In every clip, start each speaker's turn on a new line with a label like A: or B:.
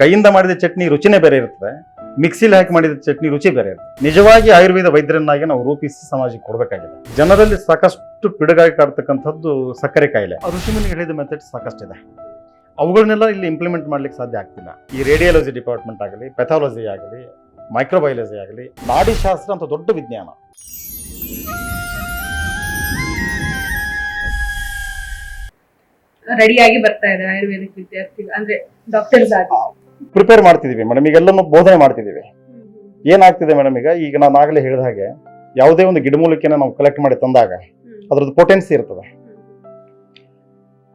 A: ಕೈಯಿಂದ ಮಾಡಿದ ಚಟ್ನಿ ರುಚಿನೇ ಬೇರೆ ಇರ್ತದೆ. ಮಿಕ್ಸಿಲಿ ಹಾಕಿ ಮಾಡಿದ ಚಟ್ನಿ ರುಚಿ ಬೇರೆ ಇರುತ್ತೆ ನಿಜವಾಗಿ ಆಯುರ್ವೇದ ವೈದ್ಯರನ್ನಾಗಿ ನಾವು ರೂಪಿಸಿ ಸಮಾಜಕ್ಕೆ ಕೊಡಬೇಕಾಗಿದೆ. ಜನರಲ್ಲಿ ಸಾಕಷ್ಟು ಪಿಡುಗಾಗಿ ಕಾಡ್ತಕ್ಕಂಥದ್ದು ಸಕ್ಕರೆ ಕಾಯಿಲೆ. ಋಷಿಮುನಿ ಹೇಳಿದ ಮೆಥಡ್ ಸಾಕಷ್ಟಿದೆ. ಅವುಗಳನ್ನೆಲ್ಲ ಇಲ್ಲಿ ಇಂಪ್ಲಿಮೆಂಟ್ ಮಾಡ್ಲಿಕ್ಕೆ ಸಾಧ್ಯ ಆಗ್ತಿಲ್ಲ. ಈ ರೇಡಿಯಾಲಜಿ ಡಿಪಾರ್ಟ್ಮೆಂಟ್ ಆಗಲಿ ಪೆಥಾಲಜಿ ಆಗಲಿ ಮೈಕ್ರೋಬಯಾಲಜಿ ಆಗಲಿ ನಾಡಿಶಾಸ್ತ್ರ ಅಂತ ದೊಡ್ಡ ವಿಜ್ಞಾನ.
B: ರೆಡಿಯಾಗಿ ಬರ್ತಾ ಇದೆ ಆಯುರ್ವೇದಿಕ್ ವಿದ್ಯಾರ್ಥಿಗಳು, ಅಂದ್ರೆ ಡಾಕ್ಟರ್ಸ್ ಆಗಿ.
A: ಪ್ರಿಪೇರ್ ಮಾಡ್ತಿದೀವಿ ಮೇಡಮ್ ಈಗೆಲ್ಲನೂ ಬೋಧನೆ ಮಾಡ್ತಿದೀವಿ. ಏನಾಗ್ತಿದೆ ಮೇಡಮ್ ಈಗ? ಈಗ ನಾನು ಆಗಲೇ ಹೇಳಿದ ಹಾಗೆ ಯಾವುದೇ ಒಂದು ಗಿಡಮೂಲಿಕೆನ ನಾವು ಕಲೆಕ್ಟ್ ಮಾಡಿ ತಂದಾಗ ಅದರದ್ದು ಪೊಟೆನ್ಸಿ ಇರ್ತದೆ.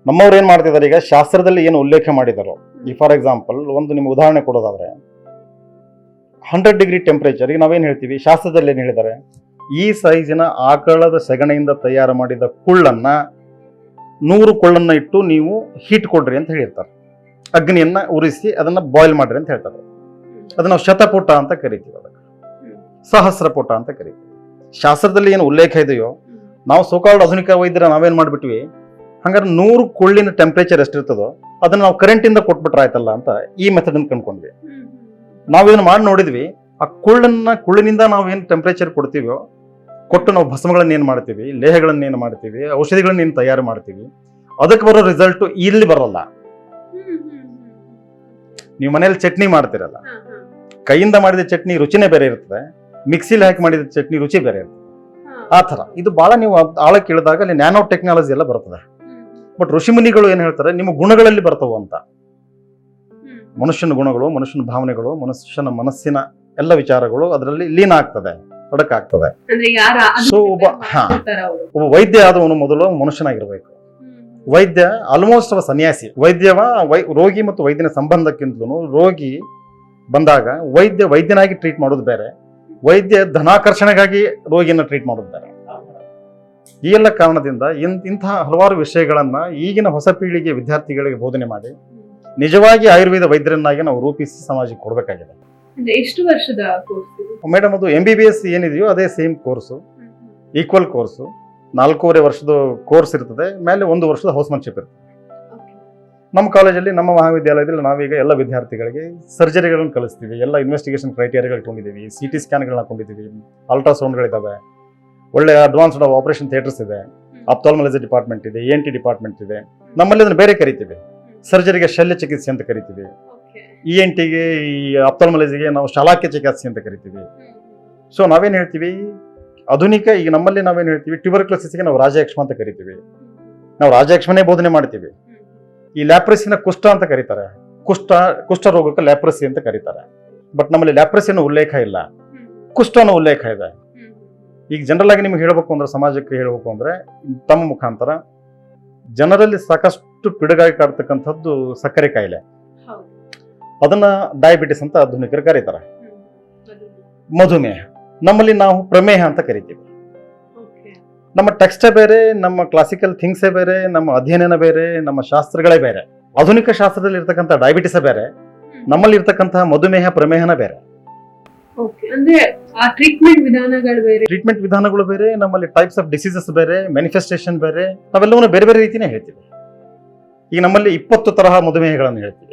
A: ನಮ್ಮವ್ರು ಏನು ಮಾಡ್ತಿದ್ದಾರೆ ಈಗ? ಶಾಸ್ತ್ರದಲ್ಲಿ ಏನು ಉಲ್ಲೇಖ ಮಾಡಿದಾರೋ, ಈ ಫಾರ್ ಎಕ್ಸಾಂಪಲ್ ಒಂದು ನಿಮ್ಗೆ ಉದಾಹರಣೆ ಕೊಡೋದಾದ್ರೆ ಹಂಡ್ರೆಡ್ ಡಿಗ್ರಿ ಟೆಂಪರೇಚರ್ ಈಗ ನಾವೇನ್ ಹೇಳ್ತೀವಿ? ಶಾಸ್ತ್ರದಲ್ಲಿ ಏನು ಹೇಳಿದ್ದಾರೆ ಈ ಸೈಜಿನ ಆಕಳದ ಸೆಗಣೆಯಿಂದ ತಯಾರು ಮಾಡಿದ ಕುಳ್ಳನ್ನ ನೂರು ಕುಳ್ಳನ್ನು ಇಟ್ಟು ನೀವು ಹೀಟ್ ಕೊಡ್ರಿ ಅಂತ ಹೇಳಿರ್ತಾರೆ. ಅಗ್ನಿಯನ್ನ ಉರಿಸಿ ಅದನ್ನ ಬಾಯ್ಲ್ ಮಾಡ್ರಿ ಅಂತ ಹೇಳ್ತಾರೆ. ಅದನ್ನ ನಾವು ಶತಪುಟ ಅಂತ ಕರಿತೀವಿ ಅದಕ್ಕೆ. ಸಹಸ್ರಪುಟ ಅಂತ ಕರಿತೀವಿ. ಶಾಸ್ತ್ರದಲ್ಲಿ ಏನು ಉಲ್ಲೇಖ ಇದೆಯೋ ನಾವು ಸೋಕಾಲ್ಡ್ ಆಧುನಿಕ ವೈದ್ಯರ ನಾವೇನ್ ಮಾಡ್ಬಿಟ್ವಿ? ಹಂಗಾರೆ ನೂರು ಕೊಳ್ಳಿನ ಟೆಂಪ್ರೇಚರ್ ಎಷ್ಟಿರ್ತದೋ ಅದನ್ನ ನಾವು ಕರೆಂಟ್ ಇಂದ ಕೊಟ್ಬಿಟ್ರೆ ಆಯ್ತಲ್ಲ ಅಂತ ಈ ಮೆಥಡ್ ಅನ್ನು ಕಂಡ್ಕೊಂಡ್ವಿ. ನಾವು ಏನು ಮಾಡಿ ನೋಡಿದ್ವಿ ಆ ಕುಳ್ಳನ್ನ ಕುಳ್ಳಿನಿಂದ ನಾವು ಏನು ಟೆಂಪ್ರೇಚರ್ ಕೊಡ್ತೀವೋ ಕೊಟ್ಟು ನಾವು ಭಸ್ಮಗಳನ್ನ ಏನು ಮಾಡ್ತೀವಿ ಲೇಹಗಳನ್ನ ಏನು ಮಾಡ್ತೀವಿ ಔಷಧಿಗಳನ್ನ ಏನು ತಯಾರು ಮಾಡ್ತೀವಿ ಅದಕ್ಕೆ ಬರೋ ರಿಸಲ್ಟ್ ಇಲ್ಲಿ ಬರಲ್ಲ. ನೀವು ಮನೇಲಿ ಚಟ್ನಿ ಮಾಡ್ತಿರಲ್ಲ? ಕೈಯಿಂದ ಮಾಡಿದ ಚಟ್ನಿ ರುಚಿನೇ ಬೇರೆ ಇರ್ತದೆ. ಮಿಕ್ಸಿಲಿ ಹಾಕಿ ಮಾಡಿದ ಚಟ್ನಿ ರುಚಿ ಬೇರೆ ಇರ್ತದೆ. ಆ ಥರ. ಇದು ಭಾಳ ನೀವು ಆಳ ಆಳಕ್ಕೆ ಇಳಿದಾಗ ಅಲ್ಲಿ ನ್ಯಾನೋ ಟೆಕ್ನಾಲಜಿ ಎಲ್ಲ ಬರ್ತದೆ. ಬಟ್ ಋಷಿಮುನಿಗಳು ಏನು ಹೇಳ್ತಾರೆ ನಿಮ್ಮ ಗುಣಗಳಲ್ಲಿ ಬರ್ತವು ಅಂತ. ಮನುಷ್ಯನ ಗುಣಗಳು ಮನುಷ್ಯನ ಭಾವನೆಗಳು ಮನುಷ್ಯನ ಮನಸ್ಸಿನ ಎಲ್ಲ ವಿಚಾರಗಳು ಅದರಲ್ಲಿ ಲೀನ ಆಗ್ತದೆ ಒಡಕಾಗ್ತದೆ. ಸೊ ಒಬ್ಬ- ಹಾ. ಒಬ್ಬ ವೈದ್ಯ ಆದವನು ಮೊದಲು ಮನುಷ್ಯನಾಗಿರ್ಬೇಕು. ವೈದ್ಯ ಆಲ್ಮೋಸ್ಟ್ ಅವ ಸನ್ಯಾಸಿ. ವೈದ್ಯವ ವೈ ರೋಗಿ ಮತ್ತು ವೈದ್ಯನ ಸಂಬಂಧಕ್ಕಿಂತಲೂ ರೋಗಿ ಬಂದಾಗ ವೈದ್ಯ ವೈದ್ಯನಾಗಿ ಟ್ರೀಟ್ ಮಾಡೋದು ಬೇರೆ. ವೈದ್ಯ ಧನಾಕರ್ಷಣೆಗಾಗಿ ರೋಗಿಯನ್ನು ಟ್ರೀಟ್ ಮಾಡೋದು ಬೇರೆ. ಈ ಎಲ್ಲ ಕಾರಣದಿಂದ ಇನ್- ಇಂತಹ ಹಲವಾರು ವಿಷಯಗಳನ್ನು ಈಗಿನ ಹೊಸ ಪೀಳಿಗೆ ವಿದ್ಯಾರ್ಥಿಗಳಿಗೆ ಬೋಧನೆ ಮಾಡಿ ನಿಜವಾಗಿ ಆಯುರ್ವೇದ ವೈದ್ಯರನ್ನಾಗಿ ನಾವು ರೂಪಿಸಿ ಸಮಾಜಕ್ಕೆ ಕೊಡಬೇಕಾಗಿದೆ.
B: ಎಷ್ಟು ವರ್ಷದ
A: ಮೇಡಮ್ ಅದು ಎಂ ಬಿ ಬಿ ಎಸ್ ಏನಿದೆಯೋ ಅದೇ ಸೇಮ್ ಕೋರ್ಸು ಈಕ್ವಲ್ ಕೋರ್ಸು ನಾಲ್ಕೂವರೆ ವರ್ಷದ ಕೋರ್ಸ್ ಇರ್ತದೆ ಮೇಲೆ ಒಂದು ವರ್ಷದ ಹೌಸ್ಮನ್ಶಿಪ್ ಇರ್ತದೆ. ನಮ್ಮ ಕಾಲೇಜಲ್ಲಿ ನಮ್ಮ ಮಹಾವಿದ್ಯಾಲಯದಲ್ಲಿ ನಾವೀಗ ಎಲ್ಲ ವಿದ್ಯಾರ್ಥಿಗಳಿಗೆ ಸರ್ಜರಿಗಳನ್ನು ಕಲಿಸ್ತೀವಿ ಎಲ್ಲ ಇನ್ವೆಸ್ಟಿಗೇಷನ್ ಕ್ರೈಟೀರಿಯಾಗಳು ಕೊಂಡಿದ್ದೀವಿ ಸಿ ಟಿ ಸ್ಕ್ಯಾನ್ಗಳನ್ನ ಹಾಕೊಂಡಿದ್ದೀವಿ ಅಲ್ಟ್ರಾಸೌಂಡ್ಗಳಿದ್ದಾವೆ ಒಳ್ಳೆ ಅಡ್ವಾನ್ಸ್ಡ್ ಆಪರೇಷನ್ ಥಿಯೇಟರ್ಸ್ ಇದೆ ಅಪ್ತಾಲ್ಮಾಲಜಿ ಡಿಪಾರ್ಟ್ಮೆಂಟ್ ಇದೆ ಎನ್ ಟಿ ಡಿಪಾರ್ಟ್ಮೆಂಟ್ ಇದೆ ನಮ್ಮಲ್ಲಿ ಅದನ್ನು ಬೇರೆ ಕರಿತೀವಿ. ಸರ್ಜರಿಗೆ ಶಲ್ಯ ಚಿಕಿತ್ಸೆ ಅಂತ ಕರಿತೀವಿ. ಇ ಎನ್ ಟಿಗೆ ಈ ಅಪ್ತಾಲ್ಮಾಲಜಿಗೆ ನಾವು ಶಾಲಾಕ್ಯ ಚಿಕಿತ್ಸೆ ಅಂತ ಕರಿತೀವಿ. ಸೊ ನಾವೇನು ಹೇಳ್ತೀವಿ? ಆಧುನಿಕ ಈಗ ನಮ್ಮಲ್ಲಿ ನಾವೇನು ಹೇಳ್ತೀವಿ ಟ್ಯೂಬರ್ಕ್ಲೋಸಿಸ್ಗೆ ನಾವು ರಾಜಯಕ್ಷಮ ಅಂತ ಕರಿತೀವಿ. ನಾವು ರಾಜಯಕ್ಷಮನೇ ಬೋಧನೆ ಮಾಡ್ತೀವಿ. ಈ ಲ್ಯಾಪ್ರಸಿನ ಕುಷ್ಠ ಅಂತ ಕರೀತಾರೆ. ಕುಷ್ಠ ಕುಷ್ಠ ರೋಗಕ್ಕೆ ಲ್ಯಾಪ್ರಸಿ ಅಂತ ಕರೀತಾರೆ. ಬಟ್ ನಮ್ಮಲ್ಲಿ ಲ್ಯಾಪ್ರಸಿನ ಉಲ್ಲೇಖ ಇಲ್ಲ. ಕುಷ್ಠನ ಉಲ್ಲೇಖ ಇದೆ. ಈಗ ಜನರಲ್ ಆಗಿ ನಿಮ್ಗೆ ಹೇಳಬೇಕು ಅಂದ್ರೆ ಸಮಾಜಕ್ಕೆ ಹೇಳಬೇಕು ಅಂದ್ರೆ ತಮ್ಮ ಮುಖಾಂತರ ಜನರಲ್ಲಿ ಸಾಕಷ್ಟು ಪಿಡುಗಾಗಿ ಕಾಡ್ತಕ್ಕಂಥದ್ದು ಸಕ್ಕರೆ ಕಾಯಿಲೆ. ಅದನ್ನ ಡಯಾಬಿಟಿಸ್ ಅಂತ ಆಧುನಿಕರು ಕರೀತಾರೆ. ಮಧುಮೇಹ. ನಮ್ಮಲ್ಲಿ ನಾವು ಪ್ರಮೇಹ ಅಂತ ಕರಿತೀವಿ. ನಮ್ಮ ಟೆಕ್ಸ್ಟೇ ಬೇರೆ ನಮ್ಮ ಕ್ಲಾಸಿಕಲ್ ಥಿಂಗ್ಸೇ ಬೇರೆ ನಮ್ಮ ಅಧ್ಯಯನ ಬೇರೆ ನಮ್ಮ ಶಾಸ್ತ್ರಗಳೇ ಬೇರೆ. ಆಧುನಿಕ ಶಾಸ್ತ್ರದಲ್ಲಿ ಇರ್ತಕ್ಕಂಥ ಡಯಾಬಿಟಿಸ್ ಬೇರೆ ನಮ್ಮಲ್ಲಿ ಇರ್ತಕ್ಕಂತಹ ಮಧುಮೇಹ ಪ್ರಮೇಹನ ಬೇರೆ.
B: ಟ್ರೀಟ್ಮೆಂಟ್ ವಿಧಾನಗಳು ಬೇರೆ?
A: ನಮ್ಮಲ್ಲಿ ಟೈಪ್ಸ್ ಆಫ್ ಡಿಸೀಸಸ್ ಬೇರೆ ಮ್ಯಾನಿಫೆಸ್ಟೇಷನ್ ಬೇರೆ ನಾವೆಲ್ಲವನ್ನು ಬೇರೆ ಬೇರೆ ರೀತಿನೇ ಹೇಳ್ತೀವಿ. ಈಗ ನಮ್ಮಲ್ಲಿ ಇಪ್ಪತ್ತು ತರಹ ಮಧುಮೇಹಗಳನ್ನು ಹೇಳ್ತೀವಿ.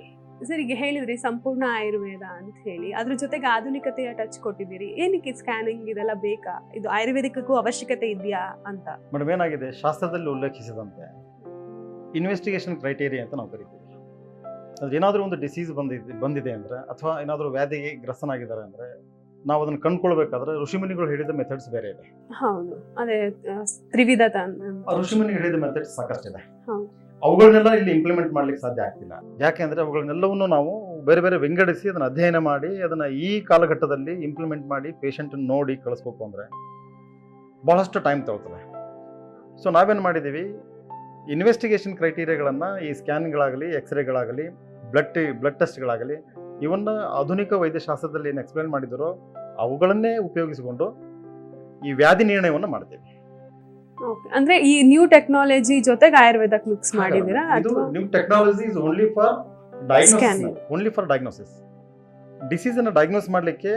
C: ಸರ್ ಈಗ ಹೇಳಿದ್ರಿ ಸಂಪೂರ್ಣ ಆಯುರ್ವೇದ ಅಂತ ಹೇಳಿ. ಅದ್ರ ಜೊತೆಗೆ ಆಧುನಿಕತೆಯ ಟಚ್ ಕೊಟ್ಟಿದ್ದೀರಿ. ಏನಕ್ಕೆ ಸ್ಕ್ಯಾನಿಂಗ್ ಇದೆಲ್ಲ ಬೇಕಾ? ಇದು ಆಯುರ್ವೇದಿಕಕ್ಕೂ ಅವಶ್ಯಕತೆ ಇದೆಯಾ ಅಂತ?
A: ಮೇಡಮ್ ಏನಾಗಿದೆ? ಶಾಸ್ತ್ರದಲ್ಲಿ ಉಲ್ಲೇಖಿಸಿದಂತೆ ಇನ್ವೆಸ್ಟಿಗೇಷನ್ ಕ್ರೈಟೇರಿಯಾ ಅಂತ ನಾವು ಕರಿತೀವಿ. ಅದು ಏನಾದರೂ ಒಂದು ಡಿಸೀಸ್ ಬಂದಿದೆ ಬಂದಿದೆ ಅಂದ್ರೆ ಅಥವಾ ಏನಾದರೂ ವ್ಯಾಧಿಗೆ ಗ್ರಸ್ತನಾಗಿದ್ದಾರೆ ಅಂದ್ರೆ ನಾವು ಅದನ್ನು ಕಂಡ್ಕೊಳ್ಬೇಕಾದ್ರೆ ಋಷಿಮುನಿಗಳು ಹೇಳಿದ ಮೆಥಡ್ಸ್ ಬೇರೆ ಇದೆ.
C: ಹೌದು. ಅದೇ ತ್ರಿವಿಧ
A: ಋಷಿಮುನಿಗಳು ಋಷಿಮುನಿ ಹೇಳಿದ ಮೆಥಡ್ಸ್ ಸಾಕಷ್ಟಿದೆ.
C: ಹೌದು.
A: ಅವುಗಳನ್ನೆಲ್ಲ ಇಲ್ಲಿ ಇಂಪ್ಲಿಮೆಂಟ್ ಮಾಡ್ಲಿಕ್ಕೆ ಸಾಧ್ಯ ಆಗ್ತಿಲ್ಲ. ಯಾಕೆಂದ್ರೆ ಅವುಗಳನ್ನೆಲ್ಲವನ್ನು ನಾವು ಬೇರೆ ಬೇರೆ ವಿಂಗಡಿಸಿ ಅದನ್ನ ಅಧ್ಯಯನ ಮಾಡಿ, ಅದನ್ನ ಈ ಕಾಲಘಟ್ಟದಲ್ಲಿ ಇಂಪ್ಲಿಮೆಂಟ್ ಮಾಡಿ ಪೇಷಂಟ್ ನೋಡಿ ಕಳಿಸ್ಬೇಕು ಅಂದ್ರೆ ಬಹಳಷ್ಟು ಟೈಮ್ ತಗೊಳ್ತದೆ ಸೊ ನಾವೇನು ಮಾಡಿದ್ದೀವಿ ಇನ್ವೆಸ್ಟಿಗೇಷನ್ ಕ್ರೈಟೀರಿಯಾಗಳನ್ನು ಈ ಸ್ಕ್ಯಾನ್ಗಳಾಗಲಿ ಎಕ್ಸ್ರೇಗಳಾಗಲಿ ಬ್ಲಡ್ ಬ್ಲಡ್ ಟೆಸ್ಟ್ಗಳಾಗಲಿ ಇವನ್ನ ಆಧುನಿಕ ವೈದ್ಯಶಾಸ್ತ್ರದಲ್ಲಿ ಏನು ಎಕ್ಸ್ಪ್ಲೇನ್ ಮಾಡಿದರೋ ಅವುಗಳನ್ನೇ ಉಪಯೋಗಿಸಿಕೊಂಡು ಈ ವ್ಯಾಧಿ ನಿರ್ಣಯವನ್ನು ಮಾಡ್ತೀವಿ.
C: ಅಂದ್ರೆ ಈ ನ್ಯೂ ಟೆಕ್ನಾಲಜಿ ಜೊತೆಗೆ ಆಯುರ್ವೇದಕ್ ಮಿಕ್ಸ್ ಮಾಡಿದೀರಾ
A: new technology is only for diagnosis only for diagnosis disease ಅನ್ನು ಡಯಾಗ್ನೋಸ್ ಮಾಡಲಿಕ್ಕೆ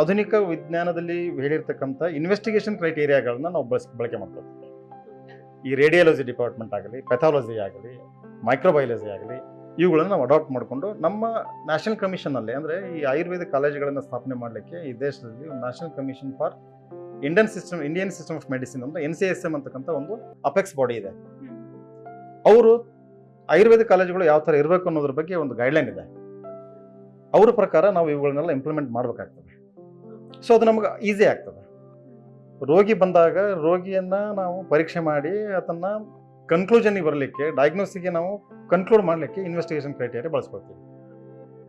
A: ಆಧುನಿಕ ವಿಜ್ಞಾನದಲ್ಲಿ ಹೇಳಿರ್ತಕ್ಕಂಥ ಇನ್ವೆಸ್ಟಿಗೇಷನ್ ಕ್ರೈಟೀರಿಯಾಗಳನ್ನ ನಾವು ಬಳಸ್ ಬಳಕೆ ಮಾಡ್ತೀವಿ. ಈ ರೇಡಿಯಾಲಜಿ ಡಿಪಾರ್ಟ್ಮೆಂಟ್ ಆಗಲಿ ಪೆಥಾಲಜಿ ಆಗಲಿ ಮೈಕ್ರೋಬಯಾಲಜಿ ಆಗಲಿ ಇವುಗಳನ್ನು ನಾವು ಅಡಾಪ್ಟ್ ಮಾಡಿಕೊಂಡು ನಮ್ಮ ನ್ಯಾಷನಲ್ ಕಮಿಷನಲ್ಲಿ ಅಂದರೆ ಈ ಆಯುರ್ವೇದ ಕಾಲೇಜುಗಳನ್ನು ಸ್ಥಾಪನೆ ಮಾಡಲಿಕ್ಕೆ ಈ ದೇಶದಲ್ಲಿ national commission for Indian system Indian system of medicine ಅಂತ ಎನ್ ಸಿ ಎಸ್ ಎಂ ಅಂತಕ್ಕಂಥ ಒಂದು ಅಪೆಕ್ಸ್ ಬಾಡಿ ಇದೆ. ಅವರು ಆಯುರ್ವೇದ ಕಾಲೇಜುಗಳು ಯಾವ ಥರ ಇರಬೇಕು ಅನ್ನೋದ್ರ ಬಗ್ಗೆ ಒಂದು ಗೈಡ್ಲೈನ್ ಇದೆ. ಅವ್ರ ಪ್ರಕಾರ ನಾವು ಇವುಗಳನ್ನೆಲ್ಲ ಇಂಪ್ಲಿಮೆಂಟ್ ಮಾಡಬೇಕಾಗ್ತದೆ. ಸೊ ಅದು ನಮಗೆ ಈಸಿ ಆಗ್ತದೆ. ರೋಗಿ ಬಂದಾಗ ರೋಗಿಯನ್ನು ನಾವು ಪರೀಕ್ಷೆ ಮಾಡಿ ಅದನ್ನು ಕನ್ಕ್ಲೂಷನ್ಗೆ ಬರಲಿಕ್ಕೆ ಡಯಾಗ್ನೋಸಿಗೆ ನಾವು ಕನ್ಕ್ಲೂಡ್ ಮಾಡಲಿಕ್ಕೆ ಇನ್ವೆಸ್ಟಿಗೇಷನ್ ಕ್ರೈಟೇರಿಯಾ ಬಳಸ್ಕೊಳ್ತೀವಿ.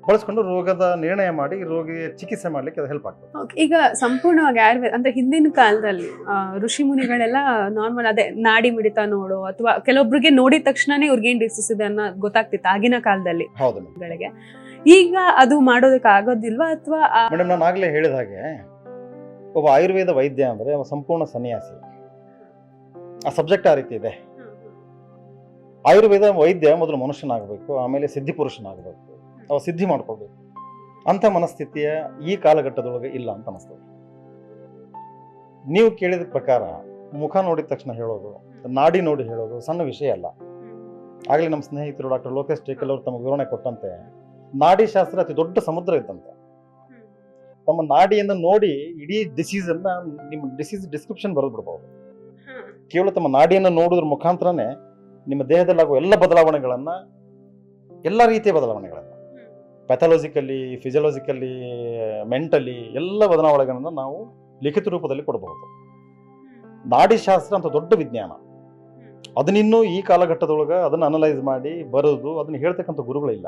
A: ಬಳಸ್ಕೊಂಡು ರೋಗದ ನಿರ್ಣಯ ಮಾಡಿ ರೋಗಿಗೆ ಚಿಕಿತ್ಸೆ ಮಾಡ್ಲಿಕ್ಕೆ ಅದು ಹೆಲ್ಪ್ ಆಗ್ತದೆ.
C: ಈಗ ಸಂಪೂರ್ಣವಾಗಿ ಆಯುರ್ವೇದ ಅಂದ್ರೆ ಹಿಂದಿನ ಕಾಲದಲ್ಲಿ ಋಷಿ ಮುನಿಗಳೆಲ್ಲ ನಾರ್ಮಲ್ ಅದೇ ನಾಡಿ ಮಿಡಿತ ನೋಡು ಅಥವಾ ಕೆಲವೊಬ್ರಿಗೆ ನೋಡಿದ ತಕ್ಷಣನೇ ಇವ್ರಿಗೆ ಏನ್ ಡಿಸೀಸ್ ಇದೆ ಅನ್ನೋ ಗೊತ್ತಾಗ್ತಿತ್ತು ಆಗಿನ ಕಾಲದಲ್ಲಿ.
A: ಹೌದು ಬೆಳಗ್ಗೆ
C: ಗಳಿಗೆ. ಈಗ ಅದು ಮಾಡೋದಕ್ಕೆ ಆಗೋದಿಲ್ವಾ ಅಥವಾ
A: ಮೇಡಮ್ ನಾನು ಆಗಲೇ ಹೇಳಿದ ಹಾಗೆ ಒಬ್ಬ ಆಯುರ್ವೇದ ವೈದ್ಯ ಅಂದ್ರೆ ಸಂಪೂರ್ಣ ಸನ್ಯಾಸಿ. ಆ ಸಬ್ಜೆಕ್ಟ್ ಆ ರೀತಿ ಇದೆ. ಆಯುರ್ವೇದ ವೈದ್ಯ ಮೊದಲು ಮನುಷ್ಯನಾಗಬೇಕು ಆಮೇಲೆ ಸಿದ್ಧಿ ಅವ ಸಿದ್ಧಿ ಮಾಡ್ಕೊಳ್ಬೇಕು. ಅಂಥ ಮನಸ್ಥಿತಿಯ ಈ ಕಾಲಘಟ್ಟದೊಳಗೆ ಇಲ್ಲ ಅಂತ ಅನಿಸ್ತದೆ. ನೀವು ಕೇಳಿದ ಪ್ರಕಾರ ಮುಖ ನೋಡಿದ ತಕ್ಷಣ ಹೇಳೋದು ನಾಡಿ ನೋಡಿ ಹೇಳೋದು ಸಣ್ಣ ವಿಷಯ ಅಲ್ಲ. ಆಗಲೇ ನಮ್ಮ ಸ್ನೇಹಿತರು ಡಾಕ್ಟರ್ ಲೋಕೇಶ್ ಟೇಕಲ್ ಅವರು ತಮ್ಮ ವಿವರಣೆ ಕೊಟ್ಟಂತೆ ನಾಡಿ ಶಾಸ್ತ್ರ ಅತಿ ದೊಡ್ಡ ಸಮುದ್ರ ಇದ್ದಂತೆ. ತಮ್ಮ ನಾಡಿಯನ್ನು ನೋಡಿ ಇಡೀ ಡಿಸೀಸ್ ಅನ್ನ ನಿಮ್ಮ ಡಿಸೀಸ್ ಡಿಸ್ಕ್ರಿಪ್ಷನ್ ಬರೆದು ಬಿಡಬಹುದು ಕೇವಲ ತಮ್ಮ ನಾಡಿಯನ್ನು ನೋಡೋದ್ರ ಮುಖಾಂತರನೇ ನಿಮ್ಮ ದೇಹದಲ್ಲಾಗುವ ಎಲ್ಲ ಬದಲಾವಣೆಗಳನ್ನ ಎಲ್ಲ ರೀತಿಯ ಬದಲಾವಣೆಗಳನ್ನ ಪ್ಯಾಥಾಲಜಿಕಲಿ ಫಿಸಿಯಾಲಜಿಕಲಿ ಮೆಂಟಲಿ ಎಲ್ಲ ಬದಲಾವಣೆಗಳನ್ನು ನಾವು ಲಿಖಿತ ರೂಪದಲ್ಲಿ ಕೊಡಬಹುದು. ನಾಡಿಶಾಸ್ತ್ರ ಅಂತ ದೊಡ್ಡ ವಿಜ್ಞಾನ. ಅದನ್ನಿನ್ನೂ ಈ ಕಾಲಘಟ್ಟದೊಳಗೆ ಅದನ್ನ ಅನಲೈಸ್ ಮಾಡಿ ಬರೋದು ಅದನ್ನ ಹೇಳ್ತಕ್ಕಂಥ ಗುರುಗಳಿಲ್ಲ.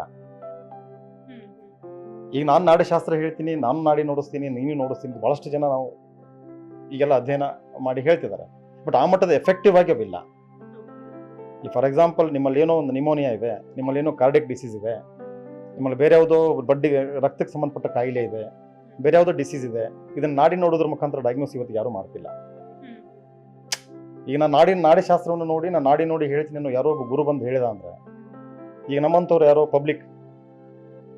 A: ಈಗ ನಾನು ನಾಡಿಶಾಸ್ತ್ರ ಹೇಳ್ತೀನಿ ನಾನು ನಾಡಿ ನೋಡಿಸ್ತೀನಿ ನೀನು ನೋಡಿಸ್ತೀನಿ ಬಹಳಷ್ಟು ಜನ ನಾವು ಈಗೆಲ್ಲ ಅಧ್ಯಯನ ಮಾಡಿ ಹೇಳ್ತಿದ್ದಾರೆ. ಬಟ್ ಆ ಮಟ್ಟದ ಎಫೆಕ್ಟಿವ್ ಆಗಿ ಅವಿಲ್ಲ ಈ ಫಾರ್ ಎಕ್ಸಾಂಪಲ್ ನಿಮ್ಮಲ್ಲಿ ಏನೋ ಒಂದು ನಿಮೋನಿಯಾ ಇದೆ ನಿಮ್ಮಲ್ಲಿ ಏನೋ ಕಾರ್ಡಿಕ್ ಡಿಸೀಸ್ ಇದೆ ನಿಮ್ಮಲ್ಲಿ ಬೇರೆ ಯಾವುದೋ ಬಡ್ಡಿ ರಕ್ತಕ್ಕೆ ಸಂಬಂಧಪಟ್ಟ ಕಾಯಿಲೆ ಇದೆ ಬೇರೆ ಯಾವುದೋ ಡಿಸೀಸ್ ಇದೆ ಇದನ್ನ ನಾಡಿ ನೋಡೋದ್ರ ಮುಖಾಂತರ ಡಯಾಗ್ನೋಸ್ ಇವತ್ತು ಯಾರೂ ಮಾಡ್ತಿಲ್ಲ. ಈಗ ನಾನು ನಾಡಿನ ನಾಡಿ ಶಾಸ್ತ್ರವನ್ನು ನೋಡಿ ನಾನು ನಾಡಿ ನೋಡಿ ಹೇಳ್ತೀನಿ ಅನ್ನೋ ಯಾರೋ ಒಬ್ಬ ಗುರು ಬಂದು ಹೇಳಿದ ಅಂದ್ರೆ ಈಗ ನಮ್ಮಂಥವ್ರು ಯಾರೋ ಪಬ್ಲಿಕ್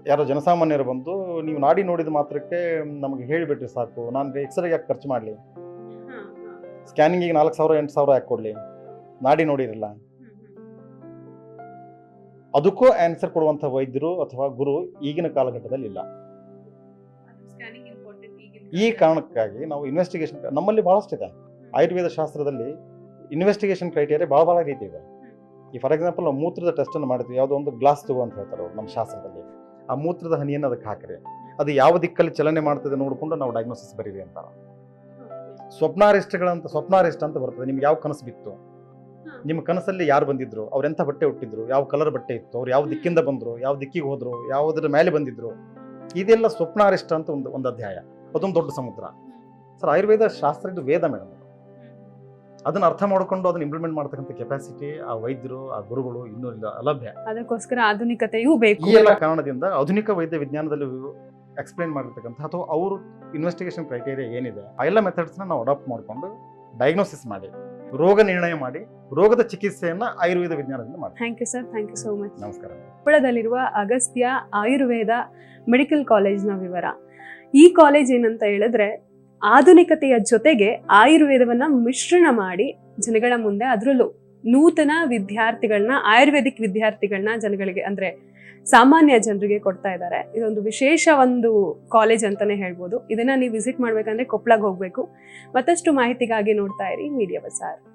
A: ಯಾರೋ ಜನಸಾಮಾನ್ಯರು ಬಂದು ನೀವು ನಾಡಿ ನೋಡಿದ ಮಾತ್ರಕ್ಕೆ ನಮಗೆ ಹೇಳಿಬಿಟ್ರಿ ಸಾಕು ನಾನು ಎಕ್ಸ್ರೇ ಯಾಕೆ ಖರ್ಚು ಮಾಡಲಿ? ಸ್ಕ್ಯಾನಿಂಗಿಗೆ ನಾಲ್ಕು ಸಾವಿರ ಎಂಟು ಸಾವಿರ ಯಾಕೆ ಕೊಡಲಿ? ನಾಡಿ ನೋಡಿರಲ್ಲ. ಅದಕ್ಕೂ ಆನ್ಸರ್ ಕೊಡುವಂಥ ವೈದ್ಯರು ಅಥವಾ ಗುರು ಈಗಿನ ಕಾಲಘಟ್ಟದಲ್ಲಿ ಇಲ್ಲ. ಈ ಕಾರಣಕ್ಕಾಗಿ ನಾವು ಇನ್ವೆಸ್ಟಿಗೇಷನ್ ನಮ್ಮಲ್ಲಿ ಬಹಳಷ್ಟಿದೆ ಆಯುರ್ವೇದ ಶಾಸ್ತ್ರದಲ್ಲಿ ಇನ್ವೆಸ್ಟಿಗೇಷನ್ ಕ್ರೈಟೇರಿಯಾ ಭಾಳ ಭಾಳ ರೀತಿ ಇದೆ. ಈ ಫಾರ್ ಎಕ್ಸಾಂಪಲ್ ನಾವು ಮೂತ್ರದ ಟೆಸ್ಟ್ ಅನ್ನು ಮಾಡಿದ್ವಿ ಯಾವುದೋ ಒಂದು ಗ್ಲಾಸ್ ತಗೋ ಅಂತ ಹೇಳ್ತಾರೆ ನಮ್ಮ ಶಾಸ್ತ್ರದಲ್ಲಿ. ಆ ಮೂತ್ರದ ಹನಿಯನ್ನು ಅದಕ್ಕೆ ಹಾಕ್ರಿ. ಅದು ಯಾವ ದಿಕ್ಕಲ್ಲಿ ಚಲನೆ ಮಾಡ್ತದೆ ನೋಡಿಕೊಂಡು ನಾವು ಡಯಾಗ್ನೋಸಿಸ್ ಬರೀರಿ ಅಂತ ಸ್ವಪ್ನಾರಿಷ್ಟಗಳಂತ ಸ್ವಪ್ನಾರಿಷ್ಟ ಅಂತ ಬರ್ತದೆ. ನಿಮ್ಗೆ ಯಾವ ಕನಸು ಬಿತ್ತು? ನಿಮ್ಮ ಕನಸಲ್ಲಿ ಯಾರು ಬಂದಿದ್ರು? ಅವ್ರು ಎಂಥ ಬಟ್ಟೆ ಹುಟ್ಟಿದ್ರು ಯಾವ ಕಲರ್ ಬಟ್ಟೆ ಇತ್ತು? ಅವ್ರು ಯಾವ ದಿಕ್ಕಿಂದ ಬಂದ್ರು? ಯಾವ ದಿಕ್ಕಿಗೆ ಹೋದ್ರು? ಯಾವುದರ ಮೇಲೆ ಬಂದಿದ್ರು? ಇದೆಲ್ಲ ಸ್ವಪ್ನಾರಿಷ್ಟ ಅಂತ ಒಂದು ಒಂದು ಅಧ್ಯಾಯ. ಅದೊಂದು ದೊಡ್ಡ ಸಮುದ್ರ. ಸರ್ ಆಯುರ್ವೇದ ಶಾಸ್ತ್ರ ಇದು ವೇದ ಮೇಡಮ್ ಅದನ್ನ ಅರ್ಥ ಮಾಡಿಕೊಂಡು ಅದನ್ನ ಇಂಪ್ಲಿಮೆಂಟ್ ಮಾಡ್ತಕ್ಕಂಥ ಕೆಪಾಸಿಟಿ ಆ ವೈದ್ಯರು ಆ ಗುರುಗಳು ಇನ್ನೂ ಇಲ್ಲ ಅಲಭ್ಯ.
C: ಅದಕ್ಕೋಸ್ಕರ ಆಧುನಿಕತೆಯೂ ಬೇಕು.
A: ಈ ಎಲ್ಲ ಕಾರಣದಿಂದ ಆಧುನಿಕ ವೈದ್ಯ ವಿಜ್ಞಾನದಲ್ಲಿ ಎಕ್ಸ್ಪ್ಲೈನ್ ಮಾಡಿರ್ತಕ್ಕಂಥ ಅಥವಾ ಅವರು ಇನ್ವೆಸ್ಟಿಗೇಷನ್ ಕ್ರೈಟೇರಿಯಾ ಏನಿದೆ ಆ ಎಲ್ಲ ಮೆಥಡ್ಸ್ನ ನಾವು ಅಡಾಪ್ಟ್ ಮಾಡಿಕೊಂಡು ಡಯಾಗ್ನೋಸಿಸ್ ಮಾಡಿ. ರೋಗ ನಿರ್ಣಯ ಮಾಡಿ ರೋಗದ ಚಿಕಿತ್ಸೆಯನ್ನ ಆಯುರ್ವೇದ ವಿಜ್ಞಾನದಿಂದ ಮಾಡಿ
C: thank you sir thank you so much
A: ನಮಸ್ಕಾರ.
C: ಕೊಪ್ಪಳದಲ್ಲಿರುವ ಅಗಸ್ತ್ಯ ಆಯುರ್ವೇದ ಮೆಡಿಕಲ್ ಕಾಲೇಜ್ನ ವಿವರ. ಈ ಕಾಲೇಜ್ ಏನಂತ ಹೇಳಿದ್ರೆ ಆಧುನಿಕತೆಯ ಜೊತೆಗೆ ಆಯುರ್ವೇದವನ್ನ ಮಿಶ್ರಣ ಮಾಡಿ ಜನಗಳ ಮುಂದೆ ಅದರಲ್ಲೂ ನೂತನ ವಿದ್ಯಾರ್ಥಿಗಳನ್ನ ಆಯುರ್ವೇದಿಕ್ ವಿದ್ಯಾರ್ಥಿಗಳನ್ನ ಜನಗಳಿಗೆ, ಅಂದ್ರೆ ಸಾಮಾನ್ಯ ಜನರಿಗೆ ಕೊಡ್ತಾ ಇದ್ದಾರೆ. ಇದೊಂದು ವಿಶೇಷ ಒಂದು ಕಾಲೇಜ್ ಅಂತಾನೆ ಹೇಳ್ಬೋದು. ಇದನ್ನ ನೀವು ವಿಸಿಟ್ ಮಾಡ್ಬೇಕಂದ್ರೆ ಕೊಪ್ಪಳಗೆ ಹೋಗ್ಬೇಕು. ಮತ್ತಷ್ಟು ಮಾಹಿತಿಗಾಗಿ ನೋಡ್ತಾ ಇರಿ ಮೀಡಿಯಾ ಬಸಾರ್